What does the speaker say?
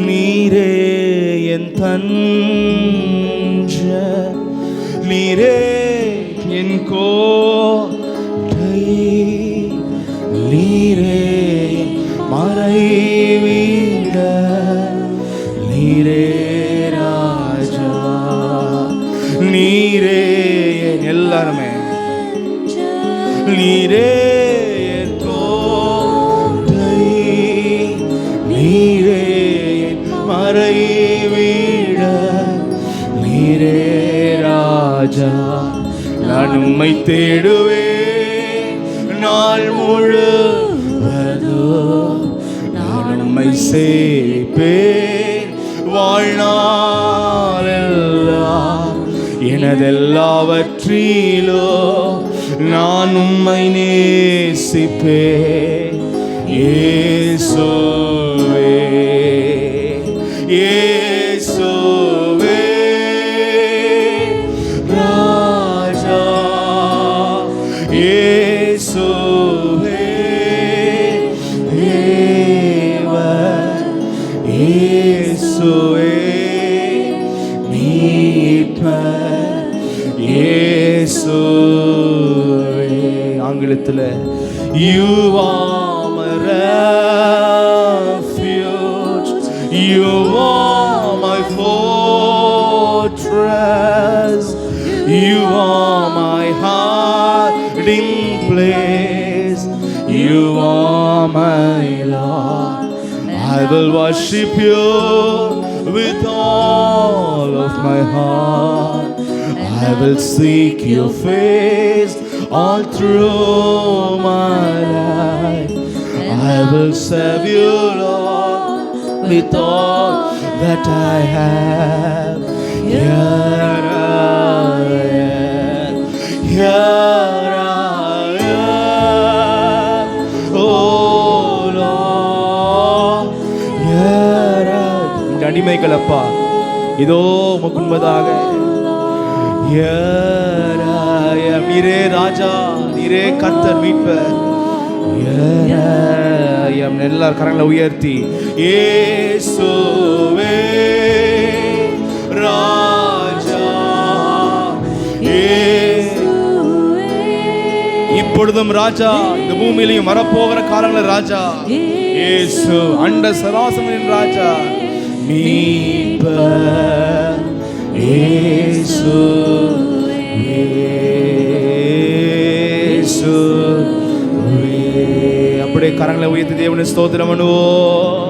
நீரே என் தஞ்ச நீரே என் கோட்டை நீரே என் மறைவீட நீரே ராஜா நீரே என் எல்லாருமே நீரே ராஜா நான் உம்மை தேடுவேன். நாள் முழுவதோ நான் உம்மை சேப்பேன் வாழ்நாளெல்லாம் எனதெல்லாவற்றிலோ நான் உம்மை நேசிப்பேன். ஏசோ ஆங்கிலத்தில் you are my refuge you are my fortress you are my hiding place you are my Lord I will worship you with all of my heart. I will seek your face all through my life. I will serve you, Lord, with all that I have. Here I am. Here I am. Oh Lord. Here I am. இதோ உமக்கு உண்பதாக நீரே ராஜா நீரே கர்த்தர் மீட்பர். Here எல்லார் கரங்களை உயர்த்தி. ஏசோவே ராஜா இப்பொழுதும் ராஜா இந்த பூமியிலையும் வரப்போகிற காலங்களில் ராஜா. இயேசு அண்ட சராசமின் ராஜா. மீட்பர். இயேசு. இயேசுவே. அப்படியே கரங்களை உயர்த்தி தேவனை ஸ்தோத்திரம் பண்ணுவோம்.